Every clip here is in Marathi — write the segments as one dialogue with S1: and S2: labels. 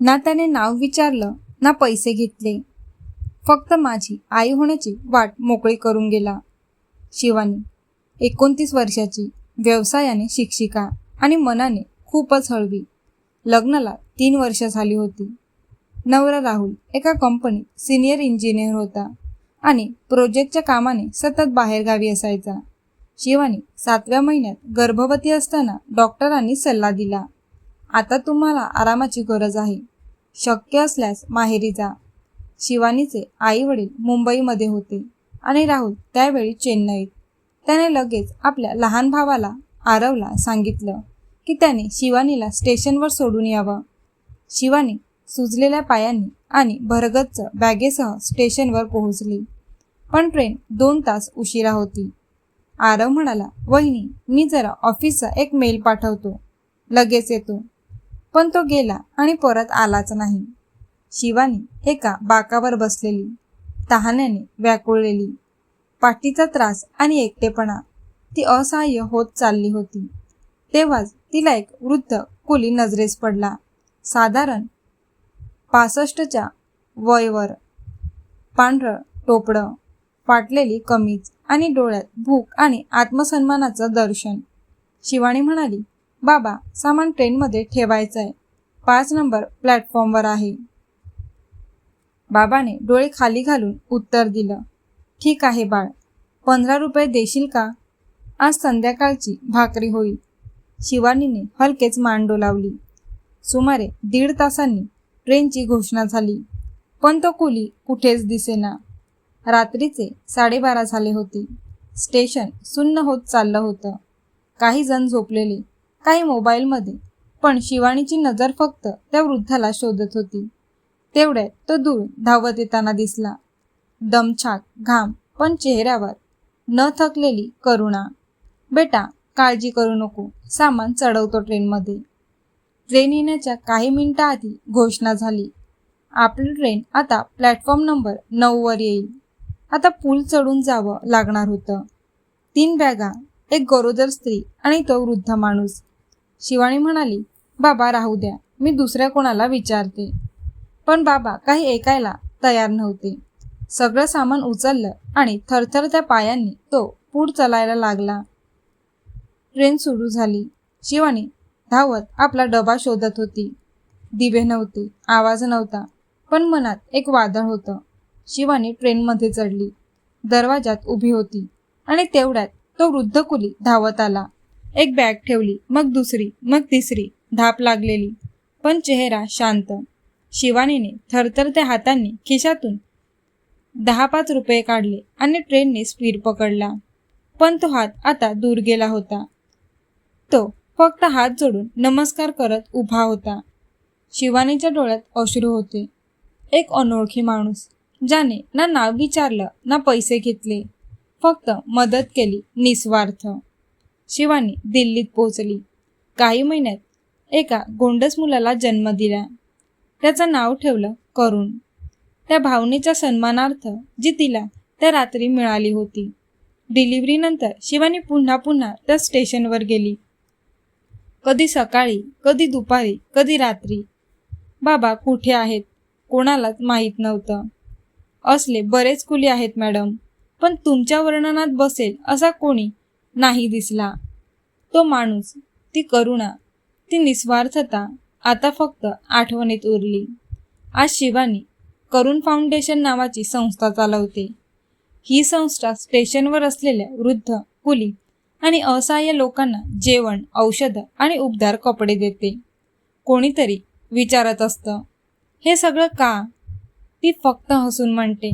S1: ना त्याने नाव विचारलं ना पैसे घेतले. फक्त माझी आई होण्याची वाट मोकळी करून गेला. शिवानी एकोणतीस वर्षाची व्यवसायाने शिक्षिका आणि मनाने खूपच हळवी. लग्नाला तीन वर्ष झाली होती. नवरा राहुल एका कंपनीत सिनियर इंजिनियर होता आणि प्रोजेक्टच्या कामाने सतत बाहेरगावी असायचा. शिवानी सातव्या महिन्यात गर्भवती असताना डॉक्टरांनी सल्ला दिला. आता तुम्हाला आरामाची गरज आहे. शक्य असल्यास माहेरी जा. शिवानीचे आई वडील मुंबईमध्ये होते आणि राहुल त्यावेळी चेन्नईत. त्याने लगेच आपल्या लहान भावाला आरवला सांगितलं की त्याने शिवानीला स्टेशनवर सोडून यावं. शिवानी सुजलेल्या पायांनी आणि भरगच्च बॅगेसह स्टेशनवर पोहोचली. पण ट्रेन दोन तास उशिरा होती. आरव म्हणाला वहिनी मी जरा ऑफिसचा एक मेल पाठवतो. लगेच येतो. पण तो गेला आणि परत आलाच नाही. शिवानी एका बाकावर बसलेली तहाण्याने व्याकुळलेली. पाठीचा त्रास आणि एकटेपणा ती असहाय्य होत चालली होती. तेव्हाच तिला एक वृद्ध कुली नजरेस पडला. साधारण पासष्टच्या वयवर. पांढरं टोपडं फाटलेली कमीज आणि डोळ्यात भूक आणि आत्मसन्मानाचं दर्शन. शिवानी म्हणाली बाबा सामान ट्रेनमध्ये ठेवायचं आहे पाच नंबर प्लॅटफॉर्मवर आहे. बाबाने डोळे खाली घालून उत्तर दिलं. ठीक आहे बाळ पंधरा रुपये देशील का? आज संध्याकाळची भाकरी होईल. शिवानीने हलकेच मान डोलावली सुमारे दीड तासांनी ट्रेनची घोषणा झाली. पण तो कुली कुठेच दिसेना. रात्रीचे साडेबारा झाले होते. स्टेशन सुन्न होत चाललं होतं. काही जण झोपलेले. काही मोबाईलमध्ये. पण शिवानीची नजर फक्त त्या वृद्धाला शोधत होती. तेवढ्यात तो दूर धावत येताना दिसला. दमछाक घाम पण चेहऱ्यावर न थकलेली करुणा. बेटा काळजी करू नको. सामान चढवतो ट्रेनमध्ये. ट्रेन येण्याच्या काही मिनिटाआधी घोषणा झाली. आपली ट्रेन आता प्लॅटफॉर्म नंबर नऊवर येईल. आता पूल चढून जावं लागणार होतं. तीन बॅगा एक गरोदर स्त्री आणि तो वृद्ध माणूस. शिवानी म्हणाली बाबा राहू द्या. मी दुसऱ्या कोणाला विचारते. पण बाबा काही ऐकायला तयार नव्हते. सगळं सामान उचललं आणि थरथर त्या पायांनी तो पूड चलायला लागला. ट्रेन सुरू झाली. शिवानी धावत आपला डबा शोधत होती. दिवे नव्हते आवाज नव्हता पण मनात एक वादळ होतं. शिवानी ट्रेनमध्ये चढली. दरवाजात उभी होती आणि तेवढ्यात तो वृद्ध कुली धावत आला. एक बॅग ठेवली मग दुसरी मग तिसरी धाप लागलेली. पण चेहरा शांत. शिवानीने थरथरत्या हातांनी खिशातून दहा पाच रुपये काढले आणि ट्रेनने स्पीड पकडला. पण तो हात आता दूर गेला होता. तो फक्त हात जोडून नमस्कार करत उभा होता. शिवानीच्या डोळ्यात अश्रू होते. एक अनोळखी माणूस ज्याने ना नाव विचारलं ना पैसे घेतले. फक्त मदत केली निस्वार्थ. शिवानी दिल्लीत पोहोचली. काही महिन्यात एका गोंडस मुलाला जन्म दिला. त्याचं नाव ठेवलं करुण. त्या भावनेच्या सन्मानार्थ जी तिला त्या रात्री मिळाली होती. डिलिव्हरीनंतर शिवानी पुन्हा पुन्हा त्या स्टेशनवर गेली. कधी सकाळी कधी दुपारी कधी रात्री. बाबा कुठे आहेत? कोणालाच माहीत नव्हतं. असले बरेच कुली आहेत मॅडम पण तुमच्या वर्णनात बसेल असा कोणी नाही दिसला. तो माणूस ती करुणा ती निस्वार्थता आता फक्त आठवणीत उरली. आज शिवानी करुण फाउंडेशन नावाची संस्था चालवते. ही संस्था स्टेशनवर असलेल्या वृद्ध कुली आणि असहाय्य लोकांना जेवण औषधं आणि उबदार कपडे देते. कोणीतरी विचारत असतं हे सगळं का? ती फक्त हसून म्हणते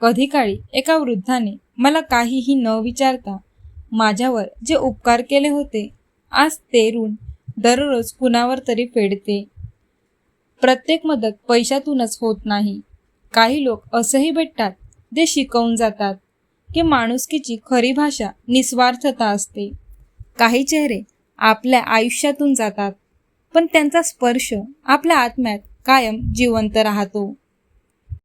S1: कधी काळी एका वृद्धाने मला काहीही न विचारता माझ्यावर जे उपकार केले होते आज ते ऋण दररोज कुणावर तरी फेडते. प्रत्येक मदत पैशातूनच होत नाही. काही लोक असंही भेटतात जे शिकवून जातात की माणुसकीची खरी भाषा निस्वार्थता असते. काही चेहरे आपल्या आयुष्यातून जातात पण त्यांचा स्पर्श आपल्या आत्म्यात कायम जिवंत राहतो.